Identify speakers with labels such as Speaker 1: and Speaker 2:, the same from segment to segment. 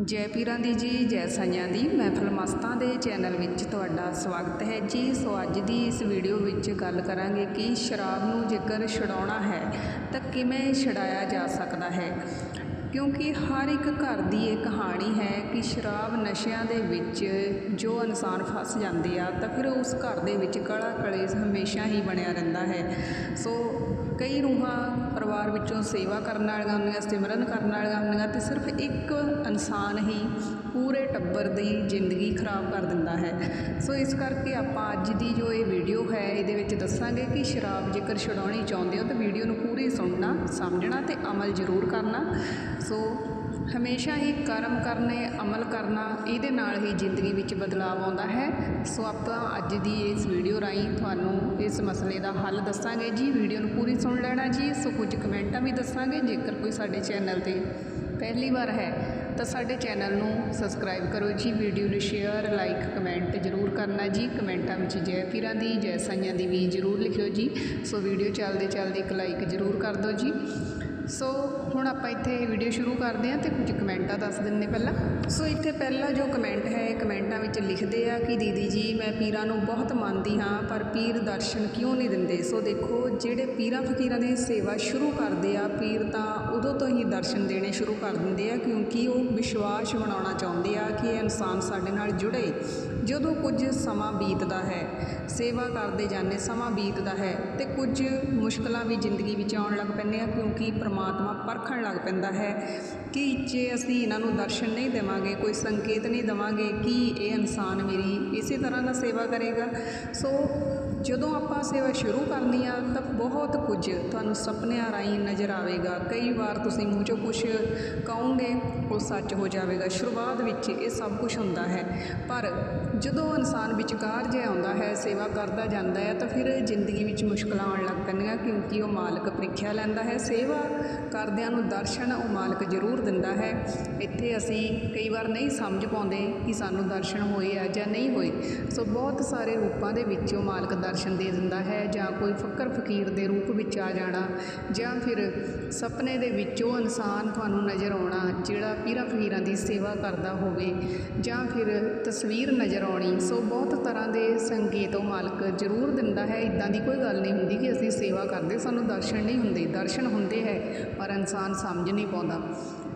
Speaker 1: ਜੈ ਪੀਰਾਂ ਦੀ ਜੀ ਜੈ ਸਾਈਆਂ ਦੀ ਮਹਿਫਲ ਮਸਤਾਂ ਦੇ ਚੈਨਲ ਵਿੱਚ ਤੁਹਾਡਾ ਸਵਾਗਤ ਹੈ ਜੀ। ਸੋ ਅੱਜ ਦੀ ਇਸ ਵੀਡੀਓ ਵਿੱਚ ਗੱਲ ਕਰਾਂਗੇ ਕਿ ਸ਼ਰਾਬ ਨੂੰ ਜੇਕਰ ਛਡਾਉਣਾ ਹੈ ਤਾਂ ਕਿਵੇਂ ਛਡਾਇਆ ਜਾ ਸਕਦਾ ਹੈ। ਕਿਉਂਕਿ ਹਰ ਇੱਕ ਘਰ ਦੀ ਇਹ ਕਹਾਣੀ ਹੈ ਕਿ ਸ਼ਰਾਬ ਨਸ਼ਿਆਂ ਦੇ ਵਿੱਚ ਜੋ ਇਨਸਾਨ ਫਸ ਜਾਂਦੇ ਆ, ਤਾਂ ਫਿਰ ਉਸ ਘਰ ਦੇ ਵਿੱਚ ਕਲਾ ਕਲੇਸ਼ ਹਮੇਸ਼ਾ ਹੀ ਬਣਿਆ ਰਹਿੰਦਾ ਹੈ। ਸੋ ਕਈ ਰੂਹਾਂ ਪਰਿਵਾਰ ਵਿੱਚੋਂ ਸੇਵਾ ਕਰਨ ਵਾਲੀਆਂ ਹੁੰਦੀਆਂ, ਸਿਮਰਨ ਕਰਨ ਵਾਲੀਆਂ ਹੁੰਦੀਆਂ ਤੇ ਸਿਰਫ ਇੱਕ ਇਨਸਾਨ ਹੀ ਪੂਰੇ ਟੱਬਰ ਦੀ ਜ਼ਿੰਦਗੀ ਖਰਾਬ ਕਰ ਦਿੰਦਾ ਹੈ। ਸੋ ਇਸ ਕਰਕੇ ਆਪਾਂ ਅੱਜ ਦੀ ਜੋ ਇਹ ਵੀਡੀਓ ਹੈ, ਇਹਦੇ ਵਿੱਚ ਦੱਸਾਂਗੇ ਕਿ ਸ਼ਰਾਬ ਜੇਕਰ ਛਡਾਉਣੀ ਚਾਹੁੰਦੇ ਹੋ ਤਾਂ ਵੀਡੀਓ ਨੂੰ ਪੂਰੀ ਸੁਣਨਾ, ਸਮਝਣਾ ਤੇ ਅਮਲ ਜ਼ਰੂਰ ਕਰਨਾ। ਸੋ ਹਮੇਸ਼ਾ ਹੀ ਕਰਮ ਕਰਨੇ, ਅਮਲ ਕਰਨਾ ਇਹਦੇ ਨਾਲ ਹੀ ਜ਼ਿੰਦਗੀ ਵਿੱਚ ਬਦਲਾਅ ਆਉਂਦਾ ਹੈ। ਸੋ ਆਪਾਂ ਅੱਜ ਦੀ ਇਸ ਵੀਡੀਓ ਰਾਹੀਂ ਤੁਹਾਨੂੰ ਇਸ ਮਸਲੇ ਦਾ ਹੱਲ ਦੱਸਾਂਗੇ ਜੀ। ਵੀਡੀਓ ਨੂੰ ਪੂਰੀ ਸੁਣ ਲੈਣਾ ਜੀ। ਸੋ ਕੁਝ ਕਮੈਂਟਾਂ ਵੀ ਦੱਸਾਂਗੇ, ਜੇਕਰ ਕੋਈ ਸਾਡੇ ਚੈਨਲ ਤੇ ਪਹਿਲੀ ਵਾਰ ਹੈ, ਤਾਂ ਸਾਡੇ ਚੈਨਲ ਨੂੰ ਸਬਸਕ੍ਰਾਈਬ ਕਰੋ ਜੀ। ਵੀਡੀਓ ਨੂੰ ਸ਼ੇਅਰ, ਲਾਈਕ, ਕਮੈਂਟ ਜ਼ਰੂਰ ਕਰਨਾ ਜੀ। ਕਮੈਂਟਾਂ ਵਿੱਚ ਜੈ ਪੀਰਾਂ ਦੀ, ਜੈ ਸਾਈਆਂ ਦੀ ਵੀ ਜ਼ਰੂਰ ਲਿਖਿਓ ਜੀ। ਸੋ ਵੀਡੀਓ ਚੱਲਦੇ ਚੱਲਦੇ ਇੱਕ ਲਾਈਕ ਜ਼ਰੂਰ ਕਰ ਦਿਓ ਜੀ। ਸੋ ਹੁਣ ਆਪਾਂ ਇੱਥੇ ਵੀਡੀਓ ਸ਼ੁਰੂ ਕਰਦੇ ਹਾਂ ਤੇ ਕੁਝ ਕਮੈਂਟਾਂ ਦੱਸ ਦਿੰਨੇ ਪਹਿਲਾਂ। ਸੋ ਇੱਥੇ ਪਹਿਲਾ ਜੋ ਕਮੈਂਟ ਹੈ, ਇਹ ਕਮੈਂਟਾਂ ਵਿੱਚ ਲਿਖਦੇ ਆ ਕਿ ਦੀਦੀ ਜੀ, ਮੈਂ ਪੀਰਾਂ ਨੂੰ ਬਹੁਤ ਮੰਨਦੀ ਹਾਂ, ਪਰ ਪੀਰ ਦਰਸ਼ਨ ਕਿਉਂ ਨਹੀਂ ਦਿੰਦੇ? ਸੋ ਦੇਖੋ, ਜਿਹੜੇ ਪੀਰਾਂ ਫਕੀਰਾਂ ਦੀ ਸੇਵਾ ਸ਼ੁਰੂ ਕਰਦੇ ਆ, ਪੀਰ ਤਾਂ ਉਦੋਂ ਤੋਂ ਹੀ ਦਰਸ਼ਨ ਦੇਣੇ ਸ਼ੁਰੂ ਕਰ ਦਿੰਦੇ ਆ, ਕਿਉਂਕਿ ਉਹ ਵਿਸ਼ਵਾਸ ਬਣਾਉਣਾ ਚਾਹੁੰਦੇ ਆ ਕਿ ਇਹ ਇਨਸਾਨ ਸਾਡੇ ਨਾਲ ਜੁੜੇ। ਜਦੋਂ ਕੁਝ ਸਮਾਂ ਬੀਤਦਾ ਹੈ, ਸੇਵਾ ਕਰਦੇ ਜਾਂਦੇ ਸਮਾਂ ਬੀਤਦਾ ਹੈ, ਤੇ ਕੁਝ ਮੁਸ਼ਕਲਾਂ ਵੀ ਜ਼ਿੰਦਗੀ ਵਿੱਚ ਆਉਣ ਲੱਗ ਪੈਂਦੀਆਂ, ਕਿਉਂਕਿ ਪ੍ਰਮਾਤਮਾ ਆਖਣ ਲੱਗ ਪੈਂਦਾ ਹੈ ਕਿ ਜੇ ਅਸੀਂ ਇਹਨਾਂ ਨੂੰ ਦਰਸ਼ਨ ਨਹੀਂ ਦੇਵਾਂਗੇ, ਕੋਈ ਸੰਕੇਤ ਨਹੀਂ ਦੇਵਾਂਗੇ ਕਿ ਇਹ ਇਨਸਾਨ ਮੇਰੀ ਇਸੇ ਤਰ੍ਹਾਂ ਨਾਲ ਸੇਵਾ ਕਰੇਗਾ। ਸੋ ਜਦੋਂ ਆਪਾਂ ਸੇਵਾ ਸ਼ੁਰੂ ਕਰਨੀ ਆ, ਤਾਂ ਬਹੁਤ ਕੁਝ ਤੁਹਾਨੂੰ ਸੁਪਨਿਆਂ ਰਾਹੀਂ ਨਜ਼ਰ ਆਵੇਗਾ। ਕਈ ਵਾਰ ਤੁਸੀਂ ਮੂੰਹ ਚੋਂ ਕੁਝ ਕਹੋਗੇ, ਉਹ ਸੱਚ ਹੋ ਜਾਵੇਗਾ। ਸ਼ੁਰੂਆਤ ਵਿੱਚ ਇਹ ਸਭ ਕੁਝ ਹੁੰਦਾ ਹੈ। ਪਰ ਜਦੋਂ ਇਨਸਾਨ ਵਿਚਕਾਰ ਜੇ ਆਉਂਦਾ ਹੈ, ਸੇਵਾ ਕਰਦਾ ਜਾਂਦਾ ਹੈ, ਤਾਂ ਫਿਰ ਜ਼ਿੰਦਗੀ ਵਿੱਚ ਮੁਸ਼ਕਲਾਂ ਆਉਣ ਲੱਗ ਪੈਂਦੀਆਂ, ਕਿਉਂਕਿ ਉਹ ਮਾਲਕ ਪ੍ਰੀਖਿਆ ਲੈਂਦਾ ਹੈ। ਸੇਵਾ ਕਰਦਿਆਂ ਨੂੰ ਦਰਸ਼ਨ ਉਹ ਮਾਲਕ ਜ਼ਰੂਰ ਦਿੰਦਾ ਹੈ। ਇੱਥੇ ਅਸੀਂ ਕਈ ਵਾਰ ਨਹੀਂ ਸਮਝ ਪਾਉਂਦੇ ਕਿ ਸਾਨੂੰ ਦਰਸ਼ਨ ਹੋਏ ਆ ਜਾਂ ਨਹੀਂ ਹੋਏ। ਸੋ ਬਹੁਤ ਸਾਰੇ ਰੂਪਾਂ ਦੇ ਵਿੱਚ ਉਹ ਮਾਲਕ ਦਰਸ਼ਨ ਦੇ ਦਿੰਦਾ ਹੈ ਜਾਂ ਕੋਈ ਫਕਰ ਫਕੀਰ ਦੇ ਰੂਪ ਵਿੱਚ ਆ ਜਾਣਾ ਜਾਂ ਫਿਰ ਸੁਪਨੇ ਦੇ ਵਿੱਚੋਂ ਇਨਸਾਨ ਤੁਹਾਨੂੰ ਨਜ਼ਰ ਆਉਣਾ ਜਿਹੜਾ ਪੀਰਾਂ ਫਕੀਰਾਂ ਦੀ ਸੇਵਾ ਕਰਦਾ ਹੋਵੇ ਜਾਂ ਫਿਰ ਤਸਵੀਰ ਨਜ਼ਰ ਆਉਣੀ, ਸੋ ਬਹੁਤ ਤਰ੍ਹਾਂ ਦੇ ਸੰਕੇਤ ਉਹ ਮਾਲਕ ਜ਼ਰੂਰ ਦਿੰਦਾ ਹੈ। ਇਦਾਂ ਦੀ ਕੋਈ ਗੱਲ ਨਹੀਂ ਹੁੰਦੀ ਕਿ ਅਸੀਂ ਸੇਵਾ ਕਰਦੇ, ਸਾਨੂੰ ਦਰਸ਼ਨ ਨਹੀਂ ਹੁੰਦੇ। ਦਰਸ਼ਨ ਹੁੰਦੇ ਹੈ, ਪਰ ਇਨਸਾਨ ਸਮਝ ਨਹੀਂ ਪਾਉਂਦਾ।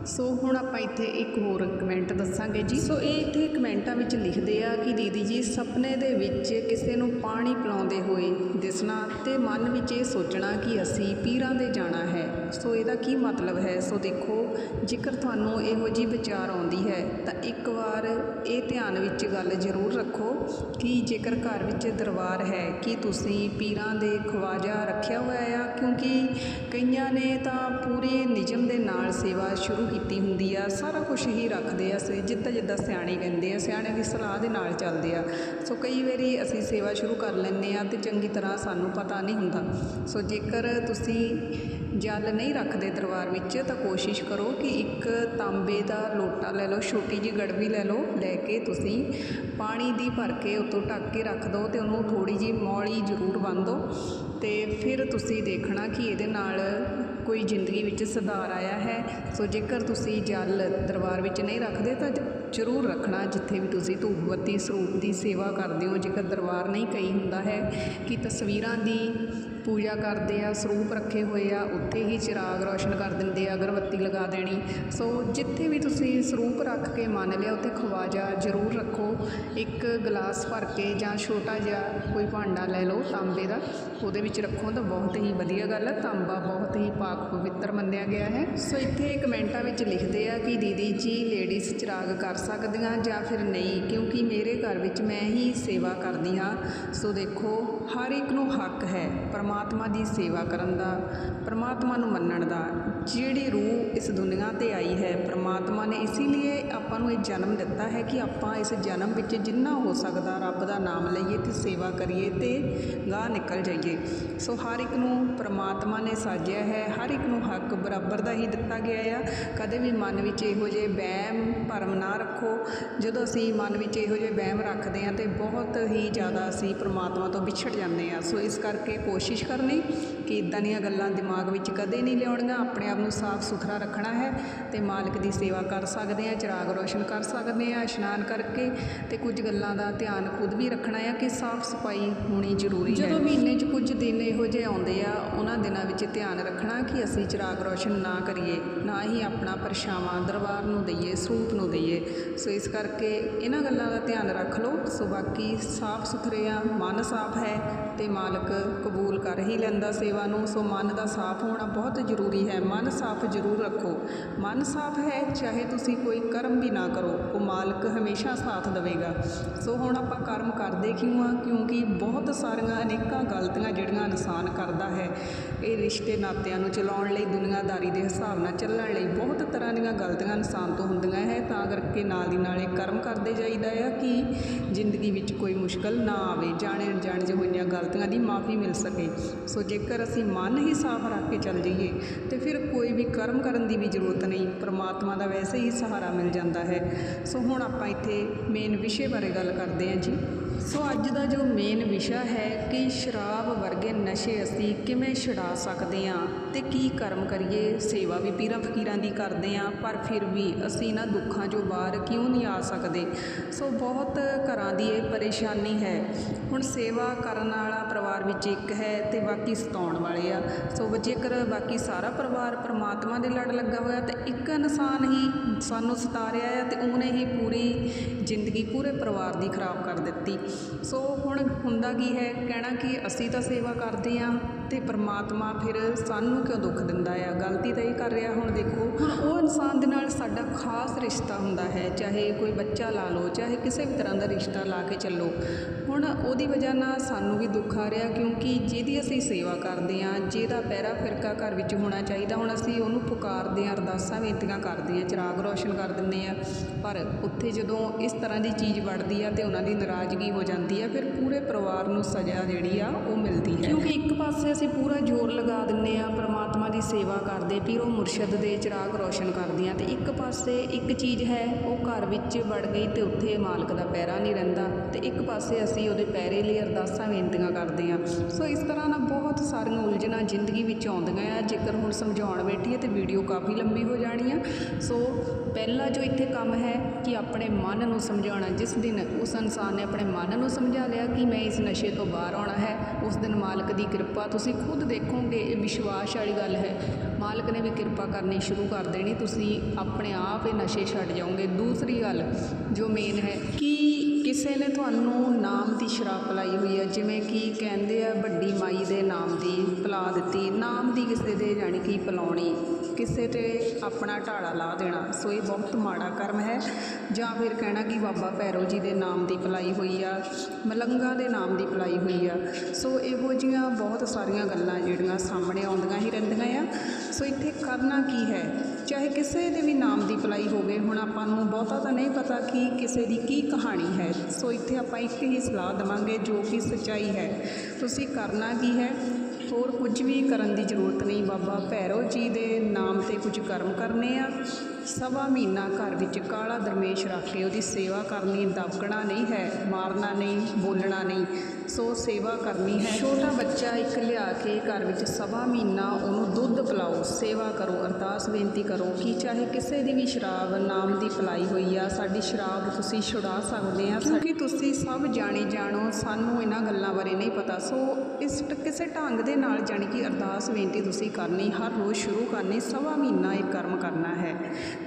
Speaker 1: ਸੋ ਹੁਣ ਆਪਾਂ ਇੱਥੇ ਇੱਕ ਹੋਰ ਕਮੈਂਟ ਦੱਸਾਂਗੇ ਜੀ। ਸੋ ਇਹ ਇੱਥੇ ਕਮੈਂਟਾਂ ਵਿੱਚ ਲਿਖਦੇ ਆ ਕਿ ਦੀਦੀ ਜੀ, ਸੁਪਨੇ ਦੇ ਵਿੱਚ ਕਿਸੇ ਨੂੰ ਪਾਣੀ ਪਿਲਾਉਣ ਪਿਲਾਉਂਦੇ ਹੋਏ ਦਿਸਣਾ ਤੇ ਮਨ ਵਿੱਚ ਇਹ ਸੋਚਣਾ ਕਿ ਅਸੀਂ ਪੀਰਾਂ ਦੇ ਜਾਣਾ ਹੈ। ਸੋ ਇਹਦਾ ਕੀ ਮਤਲਬ ਹੈ? ਸੋ ਦੇਖੋ, ਜੇਕਰ ਤੁਹਾਨੂੰ ਇਹੋ ਜਿਹੀ ਵਿਚਾਰ ਆਉਂਦੀ ਹੈ, ਤਾਂ ਇੱਕ ਵਾਰ ਇਹ ਧਿਆਨ ਵਿੱਚ ਗੱਲ ਜ਼ਰੂਰ ਰੱਖੋ ਕਿ ਜੇਕਰ ਘਰ ਵਿੱਚ ਦਰਬਾਰ ਹੈ, ਕਿ ਤੁਸੀਂ ਪੀਰਾਂ ਦੇ ਖਵਾਜਾ ਰੱਖਿਆ ਹੋਇਆ ਆ? ਕਿਉਂਕਿ ਕਈਆਂ ਨੇ ਤਾਂ ਪੂਰੇ ਨਿਯਮ ਦੇ ਨਾਲ ਸੇਵਾ ਸ਼ੁਰੂ ਕੀਤੀ ਹੁੰਦੀ ਆ, ਸਾਰਾ ਕੁਝ ਹੀ ਰੱਖਦੇ ਆ ਜਿੱਦਾਂ ਜਿੱਦਾਂ ਸਿਆਣੇ ਕਹਿੰਦੇ ਆ ਸਿਆਣੇ ਦੀ ਸਲਾਹ ਦੇ ਨਾਲ ਚੱਲਦੇ ਆ। ਸੋ ਕਈ ਵਾਰੀ ਅਸੀਂ ਸੇਵਾ ਸ਼ੁਰੂ ਕਰ ਲੈਂਦੇ ਆ ਤੇ ਚੰਗੀ ਤਰ੍ਹਾਂ ਸਾਨੂੰ ਪਤਾ ਨਹੀਂ ਹੁੰਦਾ। ਸੋ ਜੇਕਰ ਤੁਸੀਂ ਜਲ ਨਹੀਂ ਰੱਖਦੇ ਦਰਬਾਰ ਵਿੱਚ, ਤਾਂ ਕੋਸ਼ਿਸ਼ ਕਰੋ ਕਿ ਇੱਕ ਤਾਂਬੇ ਦਾ ਲੋਟਾ ਲੈ ਲਓ, ਛੋਟੀ ਜਿਹੀ ਗੜਵੀ ਲੈ ਲਓ, ਲੈ ਕੇ ਤੁਸੀਂ ਪਾਣੀ ਦੀ ਭਰ ਕੇ ਉੱਤੋਂ ਢੱਕ ਕੇ ਰੱਖ ਦਿਓ ਅਤੇ ਉਹਨੂੰ ਥੋੜ੍ਹੀ ਜਿਹੀ ਮੌਲੀ ਜ਼ਰੂਰ ਬੰਨ ਦਿਓ। ਤੇ ਫਿਰ ਤੁਸੀਂ ਦੇਖਣਾ ਕਿ ਇਹਦੇ ਨਾਲ ਕੋਈ ਜ਼ਿੰਦਗੀ ਵਿੱਚ ਸੁਧਾਰ ਆਇਆ ਹੈ। ਸੋ ਜੇਕਰ ਤੁਸੀਂ ਜਲ ਦਰਬਾਰ ਵਿੱਚ ਨਹੀਂ ਰੱਖਦੇ ਤਾਂ ਜ਼ਰੂਰ ਰੱਖਣਾ, ਜਿੱਥੇ ਵੀ ਤੁਸੀਂ ਧੂਪਵਤੀ ਸਰੂਪ ਦੀ ਸੇਵਾ ਕਰਦੇ ਹੋ। ਜੇਕਰ ਦਰਬਾਰ ਨਹੀਂ ਕਈ ਹੁੰਦਾ ਹੈ ਕਿ ਤਸਵੀਰਾਂ ਦੀ ਪੂਜਾ ਕਰਦੇ ਆ, ਸਰੂਪ ਰੱਖੇ ਹੋਏ ਆ, ਉੱਥੇ ਹੀ ਚਿਰਾਗ ਰੋਸ਼ਨ ਕਰ ਦਿੰਦੇ ਆ, ਅਗਰਬੱਤੀ ਲਗਾ ਦੇਣੀ। ਸੋ ਜਿੱਥੇ ਵੀ ਤੁਸੀਂ ਸਰੂਪ ਰੱਖ ਕੇ ਮੰਨ ਲਿਆ, ਉੱਥੇ ਖਵਾਜਾ ਜ਼ਰੂਰ ਰੱਖੋ। ਇੱਕ ਗਲਾਸ ਭਰ ਕੇ ਜਾਂ ਛੋਟਾ ਜਿਹਾ ਕੋਈ ਭਾਂਡਾ ਲੈ ਲਓ ਤਾਂਬੇ ਦਾ, ਉਹਦੇ ਵਿੱਚ ਰੱਖੋ ਤਾਂ ਬਹੁਤ ਹੀ ਵਧੀਆ ਗੱਲ ਹੈ ਤਾਂਬਾ ਬਹੁਤ ਹੀ ਪਾਕ ਪਵਿੱਤਰ ਮੰਨਿਆ ਗਿਆ ਹੈ। ਸੋ ਇੱਥੇ ਕਮੈਂਟਾਂ ਵਿੱਚ ਲਿਖਦੇ ਆ ਕਿ ਦੀਦੀ ਜੀ ਲੇਡੀਜ਼ ਚਿਰਾਗ ਕਰ ਸਕਦੀਆਂ ਜਾਂ ਫਿਰ ਨਹੀਂ, ਕਿਉਂਕਿ ਮੇਰੇ ਘਰ ਵਿੱਚ ਮੈਂ ਹੀ ਸੇਵਾ ਕਰਦੀ ਹਾਂ। ਸੋ ਦੇਖੋ, ਹਰ ਇੱਕ ਨੂੰ ਹੱਕ ਹੈ ਪਰਮਾਤਮਾ ਦੀ ਸੇਵਾ ਕਰਨ ਦਾ, ਪਰਮਾਤਮਾ ਨੂੰ ਮੰਨਣ ਦਾ। ਜਿਹੜੀ ਰੂਹ ਇਸ ਦੁਨੀਆ ਤੇ ਆਈ ਹੈ, ਪਰਮਾਤਮਾ ਨੇ ਇਸੇ ਲਈ ਆਪਾਂ ਨੂੰ ਇਹ ਜਨਮ ਦਿੱਤਾ ਹੈ ਕਿ ਆਪਾਂ ਇਸ ਜਨਮ ਵਿੱਚ ਜਿੰਨਾ ਹੋ ਸਕਦਾ ਰੱਬ ਦਾ ਨਾਮ ਲਈਏ ਤੇ ਸੇਵਾ ਕਰੀਏ ਤੇ ਗਾਹ ਨਿਕਲ ਜਾਈਏ। ਸੋ ਹਰ ਇੱਕ ਨੂੰ ਪਰਮਾਤਮਾ ਨੇ ਸਾਜਿਆ ਹੈ, ਹਰ ਇੱਕ ਨੂੰ ਹੱਕ ਬਰਾਬਰ ਦਾ ਹੀ ਦਿੱਤਾ ਗਿਆ ਆ। ਕਦੇ ਵੀ ਮਨ ਵਿੱਚ ਇਹੋ ਜਿਹੇ ਵਹਿਮ, ਭਰਮ ਨਾ ਰੱਖੋ। ਜਦੋਂ ਅਸੀਂ ਮਨ ਵਿੱਚ ਇਹੋ ਜਿਹੇ ਵਹਿਮ ਰੱਖਦੇ ਹਾਂ ਤੇ ਬਹੁਤ ਹੀ ਜ਼ਿਆਦਾ ਅਸੀਂ ਪਰਮਾਤਮਾ ਤੋਂ ਵਿਛੜ ਜਾਂਦੇ ਹਾਂ। ਸੋ ਇਸ ਕਰਕੇ ਕੋਸ਼ਿਸ਼ ਕਰਨੀ ਕਿ ਇਦਾਂ ਦੀਆਂ ਗੱਲਾਂ ਦਿਮਾਗ ਵਿੱਚ ਕਦੇ ਨਹੀਂ ਲਿਆਉਣੀਆਂ, ਆਪਣੇ ਆਪ ਨੂੰ ਸਾਫ਼ ਸੁਥਰਾ ਰੱਖਣਾ ਹੈ ਤੇ ਮਾਲਕ ਦੀ ਸੇਵਾ ਕਰ ਸਕਦੇ ਆ ਚਿਰਾਗ ਰੋਸ਼ਨ ਕਰ ਸਕਦੇ ਆ ਇਸ਼ਨਾਨ ਕਰਕੇ ਤੇ ਕੁਝ ਗੱਲਾਂ ਦਾ ਧਿਆਨ ਖੁਦ ਵੀ ਰੱਖਣਾ ਹੈ ਕਿ ਸਾਫ਼ ਸਫ਼ਾਈ ਹੋਣੀ ਜ਼ਰੂਰੀ ਹੈ। ਜਦੋਂ ਮਹੀਨੇ 'ਚ ਕੁਝ ਦਿਨ ਇਹੋ ਜਿਹੇ ਆਉਂਦੇ ਆ, ਉਹਨਾਂ ਦਿਨਾਂ ਵਿੱਚ ਧਿਆਨ ਰੱਖਣਾ ਕਿ ਅਸੀਂ ਚਿਰਾਗ ਰੋਸ਼ਨ ਨਾ ਕਰੀਏ, ਨਾ ਹੀ ਆਪਣਾ ਪਰਛਾਵਾਂ ਦਰਬਾਰ ਨੂੰ ਦਈਏ ਸਰੂਪ ਨੂੰ ਦਈਏ। ਸੋ ਇਸ ਕਰਕੇ ਇਹਨਾਂ ਗੱਲਾਂ ਦਾ ਧਿਆਨ ਰੱਖ ਲਓ। ਸੋ ਬਾਕੀ ਸਾਫ਼ ਸੁਥਰੇ ਆ, ਮਨ ਸਾਫ਼ ਹੈ ਤੇ ਮਾਲਕ ਕਬੂਲ ਕਰ ਹੀ ਲੈਂਦਾ ਸੇਵਾ ਨੂੰ। ਸੋ ਮਨ ਦਾ ਸਾਫ਼ ਹੋਣਾ ਬਹੁਤ ਜ਼ਰੂਰੀ ਹੈ। ਮਨ ਸਾਫ਼ ਜ਼ਰੂਰ ਰੱਖੋ। ਮਨ ਸਾਫ਼ ਹੈ, ਚਾਹੇ ਤੁਸੀਂ ਕੋਈ ਕਰਮ ਵੀ ਨਾ ਕਰੋ, ਉਹ ਮਾਲਕ ਹਮੇਸ਼ਾ ਸਾਥ ਦੇਵੇਗਾ। ਸੋ ਹੁਣ ਆਪਾਂ ਕਰਮ ਕਰਦੇ ਕਿਉਂ ਆ? ਕਿਉਂਕਿ ਬਹੁਤ ਸਾਰੀਆਂ ਅਨੇਕਾਂ ਗਲਤੀਆਂ ਜਿਹੜੀਆਂ ਇਨਸਾਨ ਕਰਦਾ ਹੈ। ਇਹ ਰਿਸ਼ਤੇ ਨਾਤਿਆਂ ਨੂੰ ਚਲਾਉਣ ਲਈ, ਦੁਨੀਆਦਾਰੀ ਦੇ ਹਿਸਾਬ ਨਾਲ ਚੱਲਣ ਲਈ ਬਹੁਤ ਤਰ੍ਹਾਂ ਦੀਆਂ ਗਲਤੀਆਂ ਇਨਸਾਨ ਤੋਂ ਹੁੰਦੀਆਂ ਹੈ। ਤਾਂ ਕਰਕੇ ਨਾਲ ਦੀ ਨਾਲ ਇਹ ਕਰਮ ਕਰਦੇ ਜਾਈਦਾ ਆ ਕਿ ਜ਼ਿੰਦਗੀ ਵਿੱਚ ਕੋਈ ਮੁਸ਼ਕਲ ਨਾ ਆਵੇ, ਜਾਣੇ ਅਣਜਾਣੇ 'ਚ ਹੋਈਆਂ ਗਲਤੀਆਂ ਦੀ ਮਾਫੀ ਮਿਲ ਸਕੇ। ਸੋ ਜੇਕਰ ਅਸੀਂ ਮਨ ਹੀ ਸਾਫ਼ ਰੱਖ ਕੇ ਚੱਲ ਜਾਈਏ, ਤੇ ਫਿਰ ਕੋਈ ਵੀ ਕਰਮ ਕਰਨ ਦੀ ਵੀ ਜ਼ਰੂਰਤ ਨਹੀਂ, ਪਰਮਾਤਮਾ ਦਾ ਵੈਸੇ ਹੀ ਸਹਾਰਾ ਮਿਲ ਜਾਂਦਾ ਹੈ। ਸੋ ਹੁਣ ਆਪਾਂ ਇੱਥੇ ਮੇਨ ਵਿਸ਼ੇ ਬਾਰੇ ਗੱਲ ਕਰਦੇ ਹਾਂ ਜੀ। ਸੋ ਅੱਜ ਦਾ ਜੋ ਮੇਨ ਵਿਸ਼ਾ ਹੈ ਕਿ ਸ਼ਰਾਬ ਵਰਗੇ ਨਸ਼ੇ ਅਸੀਂ ਕਿਵੇਂ ਛੁਡਾ ਸਕਦੇ ਹਾਂ ਤੇ ਕੀ ਕਰਮ ਕਰੀਏ, ਸੇਵਾ ਵੀ ਪੀਰਾਂ ਫਕੀਰਾਂ ਦੀ ਕਰਦੇ ਹਾਂ, ਪਰ ਫਿਰ ਵੀ ਅਸੀਂ ਇਹਨਾਂ ਦੁੱਖਾਂ ਚੋਂ ਬਾਹਰ ਕਿਉਂ ਨਹੀਂ ਆ ਸਕਦੇ? ਸੋ ਬਹੁਤ ਘਰਾਂ ਦੀ ਇਹ ਪਰੇਸ਼ਾਨੀ ਹੈ। ਹੁਣ ਸੇਵਾ ਕਰਨ ਵਾਲਾ ਪਰਿਵਾਰ ਵਿੱਚ ਇੱਕ ਹੈ ਤੇ ਬਾਕੀ ਸਤਾਉਣ ਵਾਲੇ ਆ। ਸੋ ਜੇਕਰ ਬਾਕੀ ਸਾਰਾ ਪਰਿਵਾਰ ਪਰਮਾਤਮਾ ਦੇ ਲੜ ਲੱਗਾ ਹੋਇਆ ਤੇ ਇੱਕ ਇਨਸਾਨ ਹੀ ਸਾਨੂੰ ਸਤਾ ਰਿਹਾ ਹੈ ਤੇ ਉਹਨੇ ਹੀ ਪੂਰੀ ਜ਼ਿੰਦਗੀ ਪੂਰੇ ਪਰਿਵਾਰ ਦੀ ਖਰਾਬ ਕਰ ਦਿੱਤੀ। ਸੋ ਹੁਣ ਹੁੰਦਾ ਕੀ ਹੈ, ਕਹਿਣਾ ਕਿ ਅਸੀਂ ਤਾਂ ਸੇਵਾ ਕਰਦੇ ਹਾਂ ਤੇ ਪ੍ਰਮਾਤਮਾ ਫਿਰ ਸਾਨੂੰ ਕਿਉਂ ਦੁੱਖ ਦਿੰਦਾ ਆ? ਗਲਤੀ ਤਾਂ ਇਹ ਕਰ ਰਿਹਾ ਹੁਣ ਦੇਖੋ, ਉਹ ਇਨਸਾਨ ਦੇ ਨਾਲ ਸਾਡਾ ਖਾਸ ਰਿਸ਼ਤਾ ਹੁੰਦਾ ਹੈ, ਚਾਹੇ ਕੋਈ ਬੱਚਾ ਲਾ ਲਓ, ਚਾਹੇ ਕਿਸੇ ਵੀ ਤਰ੍ਹਾਂ ਦਾ ਰਿਸ਼ਤਾ ਲਾ ਕੇ ਚੱਲੋ। ਹੁਣ ਉਹਦੀ ਵਜ੍ਹਾ ਨਾਲ ਸਾਨੂੰ ਵੀ ਦੁੱਖ ਆ ਰਿਹਾ, ਕਿਉਂਕਿ ਜਿਹਦੀ ਅਸੀਂ ਸੇਵਾ ਕਰਦੇ ਹਾਂ ਜਿਹਦਾ ਪਹਿਰਾ ਫਿਰਕਾ ਘਰ ਵਿੱਚ ਹੋਣਾ ਚਾਹੀਦਾ, ਹੁਣ ਅਸੀਂ ਉਹਨੂੰ ਪੁਕਾਰਦੇ ਹਾਂ ਅਰਦਾਸਾਂ ਬੇਨਤੀਆਂ ਕਰਦੇ ਹਾਂ ਚਿਰਾਗ ਰੋਸ਼ਨ ਕਰ ਦਿੰਦੇ ਆ। ਪਰ ਉੱਥੇ ਜਦੋਂ ਇਸ ਤਰ੍ਹਾਂ ਦੀ ਚੀਜ਼ ਵੜਦੀ ਆ ਤੇ ਉਹਨਾਂ ਦੀ ਨਾਰਾਜ਼ਗੀ ਹੋ ਜਾਂਦੀ ਆ ਫਿਰ ਪੂਰੇ ਪਰਿਵਾਰ ਨੂੰ ਸਜ਼ਾ ਜਿਹੜੀ ਆ ਉਹ ਮਿਲਦੀ ਹੈ। ਕਿਉਂਕਿ ਇੱਕ ਪਾਸੇ ਅਸੀਂ ਪੂਰਾ ਜ਼ੋਰ ਲਗਾ ਦਿੰਨੇ ਆ ਪਰਮਾਤਮਾ ਦੀ ਸੇਵਾ ਕਰਦੇ, ਪੀਰੋ ਮੁਰਸ਼ਦ ਦੇ ਚਿਰਾਗ ਰੋਸ਼ਨ ਕਰਦੇ ਆ ਤੇ ਇੱਕ ਪਾਸੇ ਇੱਕ ਚੀਜ਼ ਹੈ, ਉਹ ਘਰ ਵਿੱਚ ਵੜ ਗਈ ਤੇ ਉੱਥੇ ਮਾਲਕ ਦਾ ਪੈਰਾ ਨਹੀਂ ਰਹਿੰਦਾ ਤੇ ਇੱਕ ਪਾਸੇ ਅਸੀਂ ਉਹਦੇ ਪੈਰੇ ਲਈ ਅਰਦਾਸਾਂ, ਬੇਨਤੀਆਂ ਕਰਦੇ ਆ ਸੋ ਇਸ ਤਰ੍ਹਾਂ ਨਾਲ ਬਹੁਤ ਸਾਰੀਆਂ ਉਲਝਣਾਂ ਜ਼ਿੰਦਗੀ ਵਿੱਚ ਆਉਂਦੀਆਂ ਆ, ਜੇਕਰ ਹੁਣ ਸਮਝਾਉਣ ਬੈਠੀਏ ਤੇ ਵੀਡੀਓ ਕਾਫੀ ਲੰਬੀ ਹੋ ਜਾਣੀ ਆ। ਸੋ ਪਹਿਲਾ ਜੋ ਇੱਥੇ ਕੰਮ ਹੈ ਕਿ ਆਪਣੇ ਮਨ ਨੂੰ ਸਮਝਾਉਣਾ, ਜਿਸ ਦਿਨ ਉਸ ਇਨਸਾਨ ਨੇ ਆਪਣੇ ਮਨ ਨੂੰ ਸਮਝਾ ਲਿਆ ਕਿ ਮੈਂ ਇਸ ਨਸ਼ੇ ਤੋਂ ਬਾਹਰ ਆਉਣਾ ਹੈ। ਉਸ ਦਿਨ ਮਾਲਕ ਦੀ ਕਿਰਪਾ ਤੁਸੀਂ ਖੁਦ ਦੇਖੋਗੇ, ਇਹ ਵਿਸ਼ਵਾਸ ਵਾਲੀ ਗੱਲ ਹੈ। ਮਾਲਕ ਨੇ ਵੀ ਕਿਰਪਾ ਕਰਨੀ ਸ਼ੁਰੂ ਕਰ ਦੇਣੀ, ਤੁਸੀਂ ਆਪਣੇ ਆਪ ਇਹ ਨਸ਼ੇ ਛੱਡ ਜਾਓਗੇ। ਦੂਸਰੀ ਗੱਲ ਜੋ ਮੇਨ ਹੈ ਕਿ ਕਿਸੇ ਨੇ ਤੁਹਾਨੂੰ ਨਾਮ ਦੀ ਸ਼ਰਾਬ ਪਲਾਈ ਹੋਈ ਹੈ, ਜਿਵੇਂ ਕਿ ਕਹਿੰਦੇ ਆ ਵੱਡੀ ਮਾਈ ਦੇ ਨਾਮ ਦੀ ਪਲਾ ਦਿੱਤੀ, ਨਾਮ ਦੀ ਕਿਸੇ ਦੇ ਜਾਣੀ ਕਿ ਪਲਾਉਣੀ ਕਿਸੇ ਤੇ ਆਪਣਾ ਢਾਲਾ ਲਾ ਦੇਣਾ, ਸੋ ਇਹ ਬਹੁਤ ਮਾੜਾ ਕਰਮ ਹੈ। ਜਾਂ ਫਿਰ ਕਹਿਣਾ ਕਿ ਬਾਬਾ ਭੈਰੋ ਜੀ ਦੇ ਨਾਮ ਦੀ ਪਲਾਈ ਹੋਈ ਆ, ਮਲੰਗਾ ਦੇ ਨਾਮ ਦੀ ਪਲਾਈ ਹੋਈ ਆ। ਸੋ ਇਹੋ ਜਿਹੀਆਂ ਬਹੁਤ ਸਾਰੀਆਂ ਗੱਲਾਂ ਜਿਹੜੀਆਂ ਸਾਹਮਣੇ ਆਉਂਦੀਆਂ ਹੀ ਰਹਿੰਦੀਆਂ ਆ। ਸੋ ਇੱਥੇ ਕਰਨਾ ਕੀ ਹੈ? ਚਾਹੇ ਕਿਸੇ ਦੇ ਵੀ ਨਾਮ ਦੀ ਭਲਾਈ ਹੋਵੇ, ਹੁਣ ਆਪਾਂ ਨੂੰ ਬਹੁਤਾ ਤਾਂ ਨਹੀਂ ਪਤਾ ਕਿ ਕਿਸੇ ਦੀ ਕੀ ਕਹਾਣੀ ਹੈ। ਸੋ ਇੱਥੇ ਆਪਾਂ ਇੱਕ ਹੀ ਸਲਾਹ ਦੇਵਾਂਗੇ ਜੋ ਕਿ ਸੱਚਾਈ ਹੈ। ਤੁਸੀਂ ਕਰਨਾ ਕੀ ਹੈ? ਹੋਰ ਕੁਝ ਵੀ ਕਰਨ ਦੀ ਜ਼ਰੂਰਤ ਨਹੀਂ। ਬਾਬਾ ਭੈਰੋ ਜੀ ਦੇ ਨਾਮ ਤੇ ਕੁਝ ਕਰਮ ਕਰਨੇ ਆ। ਸਵਾ ਮਹੀਨਾ ਘਰ ਵਿੱਚ ਕਾਲਾ ਦਰਮੇਸ਼ ਰੱਖ ਕੇ ਉਹਦੀ ਸੇਵਾ ਕਰਨੀ ਦਬਕਣਾ ਨਹੀਂ ਹੈ, ਮਾਰਨਾ ਨਹੀਂ, ਬੋਲਣਾ ਨਹੀਂ। ਸੋ ਸੇਵਾ ਕਰਨੀ ਹੈ। ਛੋਟਾ ਬੱਚਾ ਇੱਕ ਲਿਆ ਕੇ ਘਰ ਵਿੱਚ ਸਵਾ ਮਹੀਨਾ ਉਹਨੂੰ ਦੁੱਧ ਪਿਲਾਓ, ਸੇਵਾ ਕਰੋ, ਅਰਦਾਸ ਬੇਨਤੀ ਕਰੋ ਕਿ ਚਾਹੇ ਕਿਸੇ ਦੀ ਵੀ ਸ਼ਰਾਬ ਨਾਮ ਦੀ ਪਲਾਈ ਹੋਈ ਆ, ਸਾਡੀ ਸ਼ਰਾਬ ਤੁਸੀਂ ਛੁਡਾ ਸਕਦੇ ਆ। ਕਿਉਂਕਿ ਤੁਸੀਂ ਸਭ ਜਾਣੇ ਜਾਣੋ, ਸਾਨੂੰ ਇਹਨਾਂ ਗੱਲਾਂ ਬਾਰੇ ਨਹੀਂ ਪਤਾ। ਸੋ ਇਸ ਟ- ਕਿਸੇ ਢੰਗ ਦੇ ਨਾਲ ਜਾਣੀ ਕਿ ਅਰਦਾਸ ਬੇਨਤੀ ਤੁਸੀਂ ਕਰਨੀ, ਹਰ ਰੋਜ਼ ਸ਼ੁਰੂ ਕਰਨੀ, ਸਵਾ ਮਹੀਨਾ ਇਹ ਕਰਮ ਕਰਨਾ ਹੈ।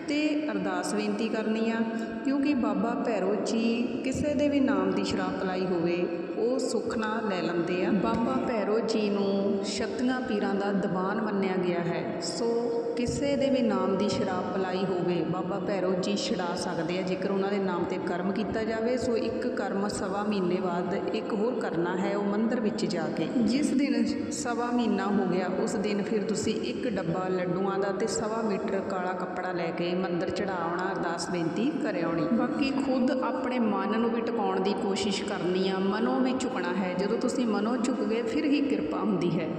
Speaker 1: ਤੇ ਅਰਦਾਸ ਬੇਨਤੀ ਕਰਨੀ ਆ, ਕਿਉਂਕਿ ਬਾਬਾ ਭੈਰੋ ਜੀ ਕਿਸੇ ਦੇ ਵੀ ਨਾਮ ਦੀ ਸ਼ਰਾਬ ਪਲਾਈ ਹੋਵੇ, ਉਹ ਸੁੱਖ ਨਾਲ ਲੈ ਲੈਂਦੇ ਆ। ਬਾਬਾ ਭੈਰੋ ਜੀ ਨੂੰ ਸ਼ਕਤੀਆਂ ਪੀਰਾਂ ਦਾ ਦੀਵਾਨ ਮੰਨਿਆ ਗਿਆ ਹੈ, ਸੋ ਕਿਸੇ ਦੇ ਵੀ ਨਾਮ ਦੀ ਸ਼ਰਾਬ ਪਲਾਈ ਹੋਵੇ, ਬਾਬਾ ਭੈਰੋ ਜੀ ਛਡਾ ਸਕਦੇ ਆ। ਜੇਕਰ ਉਹਨਾਂ ਦੇ ਨਾਮ ਤੇ ਕਰਮ ਕੀਤਾ ਜਾਵੇ, ਸੋ ਇੱਕ ਕਰਮ ਸਵਾ ਮਹੀਨੇ ਬਾਅਦ ਇੱਕ ਹੋਰ ਕਰਨਾ ਹੈ, ਉਹ ਮੰਦਿਰ ਵਿੱਚ ਜਾ ਕੇ। ਜਿਸ ਦਿਨ ਸਵਾ ਮਹੀਨਾ ਹੋ ਗਿਆ, ਉਸ ਦਿਨ ਫਿਰ ਤੁਸੀਂ ਇੱਕ ਡੱਬਾ ਲੱਡੂਆਂ ਦਾ ਤੇ ਸਵਾ ਮੀਟਰ ਕਾਲਾ ਕੱਪੜਾ ਲੈ ਕੇ ਮੰਦਿਰ ਚੜਾਉਣਾ ਅਰਦਾਸ ਬੇਨਤੀ ਕਰਿਆਉਣੀ ਬਾਕੀ ਖੁਦ ਆਪਣੇ ਮਨ ਨੂੰ ਵੀ ਟਿਕਾਉਣ ਦੀ ਕੋਸ਼ਿਸ਼ ਕਰਨੀ ਆ। ਮਨੋਂ ਵੀ ਝੁਕਣਾ ਹੈ। ਜਦੋਂ ਤੁਸੀਂ ਮਨੋਂ ਝੁਕ ਗਏ, ਫਿਰ ਹੀ ਕਿਰਪਾ ਹੁੰਦੀ ਹੈ।